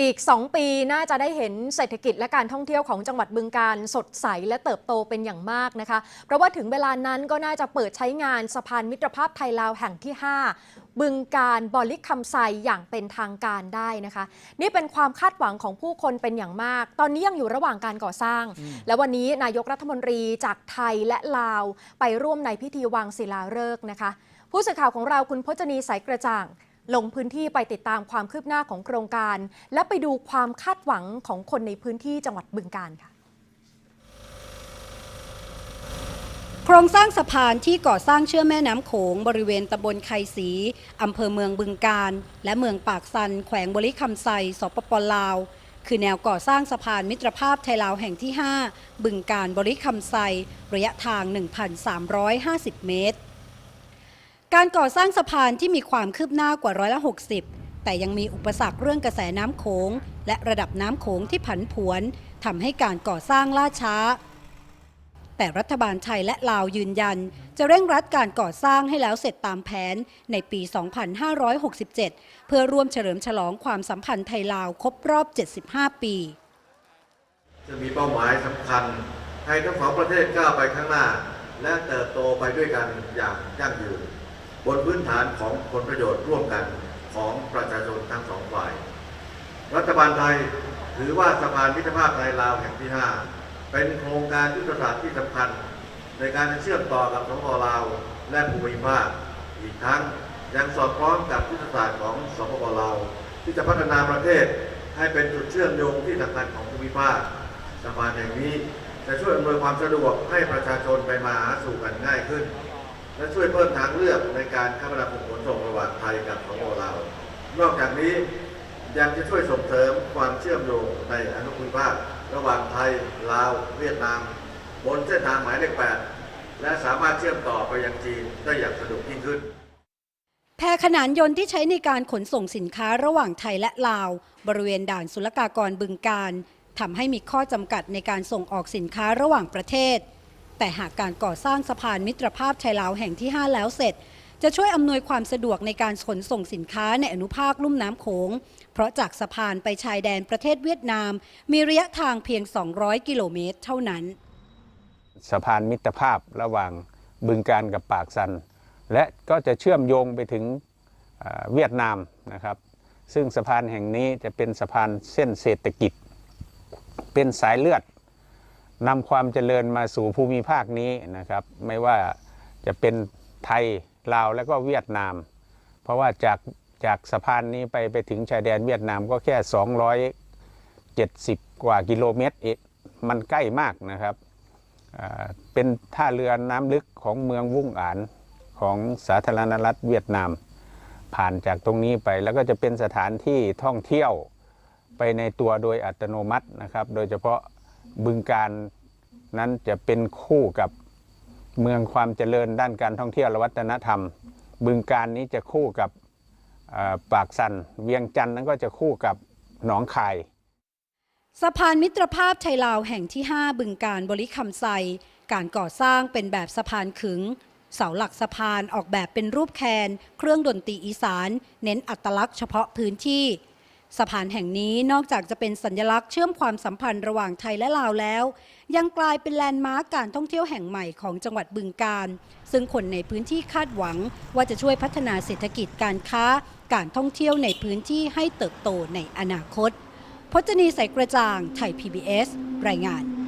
อีก 2 ปีน่าจะได้เห็นเศรษฐกิจและการท่องเที่ยวของจังหวัดบึงการสดใสและเติบโตเป็นอย่างมากนะคะ เพราะว่าถึงเวลานั้นก็น่าจะเปิดใช้งานสะพานมิตรภาพไทยลาวแห่งที่ 5 บึงการบอลิกคำไซอย่างเป็นทางการได้นะคะ นี่เป็นความคาดหวังของผู้คนเป็นอย่างมาก ตอนนี้ยังอยู่ระหว่างการก่อสร้าง และวันนี้นายกรัฐมนตรีจากไทยและลาว ไปร่วมในพิธีวางศิลาฤกษ์นะคะ ผู้สื่อข่าวของเราคุณพจนีสายกระจ่าง ลงพื้นที่ไปติดตามความคืบหน้าของโครงการ และไปดูความคาดหวังของคนในพื้นที่จังหวัดบึงการค่ะ โครงสร้างสะพานที่ก่อสร้างเชื่อมแม่น้ำโขง บริเวณตำบลไคศรีอำเภอเมืองบึงการและเมืองปากซัน แขวงบริคำไซสปปลาว คือแนวก่อสร้างสะพานมิตรภาพไทยลาวแห่งที่ 5 บึงการบริคำไซระยะทาง 1,350 เมตร การก่อสร้างสะพานที่มีความคืบหน้ากว่าร้อยละ 60 แต่ยังมีอุปสรรคเรื่องกระแสน้ำโขง และระดับน้ำโขงที่ผันผวนทำให้การก่อสร้างล่าช้า แต่รัฐบาลไทยและลาวยืนยัน จะเร่งรัดการก่อสร้างให้แล้วเสร็จตามแผนในปี 2567 เพื่อร่วมเฉลิมฉลองความสัมพันธ์ไทยลาวครบรอบ 75 ปี จะมีเป้าหมายสำคัญให้ทั้งสองประเทศก้าวไปข้างหน้า และเติบโตไปด้วยกันอย่างยั่งยืน บนพื้นฐานของผลประโยชน์ร่วมกันของประชาชนทั้งสองฝ่าย รัฐบาลไทยถือว่าสะพานมิตรภาพไทยลาวแห่งที่ 5 เป็นโครงการยุทธศาสตร์ที่สำคัญ ในการเชื่อมต่อกับสปปลาว และภูมิภาคอีกทั้งยังสอดคล้องกับยุทธศาสตร์ของสปปลาวที่จะพัฒนาประเทศให้เป็นจุดเชื่อมโยงที่สำคัญของภูมิภาคสะพานแห่งนี้จะช่วยอำนวยความสะดวกให้ประชาชนไปมาหาสู่กันง่ายขึ้น และช่วยเพิ่มทางเลือกในการคมนาคมขนส่งระหว่างไทยกับสปปลาวนอกจากนี้ยังจะช่วยส่งเสริมความเชื่อมโยงในอนุภูมิภาคระหว่างไทย ลาว เวียดนาม บนเส้นทางหมายเลข 8 และสามารถเชื่อมต่อไปยังจีนได้อย่างสะดวกยิ่งขึ้นแพขนานยนต์ที่ใช้ในการขนส่งสินค้าระหว่างไทยและลาว บริเวณด่านศุลกากรบึงการทำให้มีข้อจำกัดในการส่งออกสินค้าระหว่างประเทศ แต่หากการก่อสร้างสะพานมิตรภาพไทยลาวแห่งที่ 5 แล้วเสร็จ จะช่วยอำนวยความสะดวกในการขนส่งสินค้าในอนุภาคลุ่มน้ำโขง เพราะจากสะพานไปชายแดนประเทศเวียดนาม มีระยะทางเพียง 200 กิโลเมตร เท่านั้น สะพานมิตรภาพระหว่างบึงการกับปากซัน และก็จะเชื่อมโยงไปถึงเอ่อเวียดนามนะครับ ซึ่งสะพานแห่งนี้จะเป็นสะพานเส้นเศรษฐกิจ เป็นสายเลือด นำความเจริญมาสู่ภูมิภาคนี้นะครับ ไม่ว่าจะเป็นไทยลาวและก็เวียดนาม เพราะว่าจากจากสะพานนี้ไปไปถึงชายแดนเวียดนามก็แค่ 270 กว่ากิโลเมตรเอมันใกล้มากนะครับ เป็นท่าเรือน้ำลึกของเมืองวุ้งอานของสาธารณรัฐเวียดนาม ผ่านจากตรงนี้ไปแล้วก็จะเป็นสถานที่ท่องเที่ยวไปในตัวโดยอัตโนมัตินะครับ โดยเฉพาะ บึงการนั้นจะเป็นคู่กับเมืองความเจริญด้านการท่องเที่ยวและวัฒนธรรม บึงการนี้จะคู่กับปากสันเวียงจันทร์นั้นก็จะคู่กับหนองคายสะพานมิตรภาพไทยลาวแห่งที่ 5 บึงการบริคำไซการก่อสร้างเป็นแบบสะพานขึง เสาหลักสะพานออกแบบเป็นรูปแคน เครื่องดนตรีอีสาน เน้นอัตลักษณ์เฉพาะพื้นที่ สะพานแห่งนี้นอกจากจะเป็นสัญลักษณ์เชื่อมความสัมพันธ์ระหว่างไทยและลาวแล้ว ยังกลายเป็นแลนด์มาร์กการท่องเที่ยวแห่งใหม่ของจังหวัดบึงการซึ่งคนในพื้นที่คาดหวัง ว่าจะช่วยพัฒนาเศรษฐกิจการค้า การท่องเที่ยวในพื้นที่ให้เติบโตในอนาคตพจนีใสกระจ่างไทย PBS รายงาน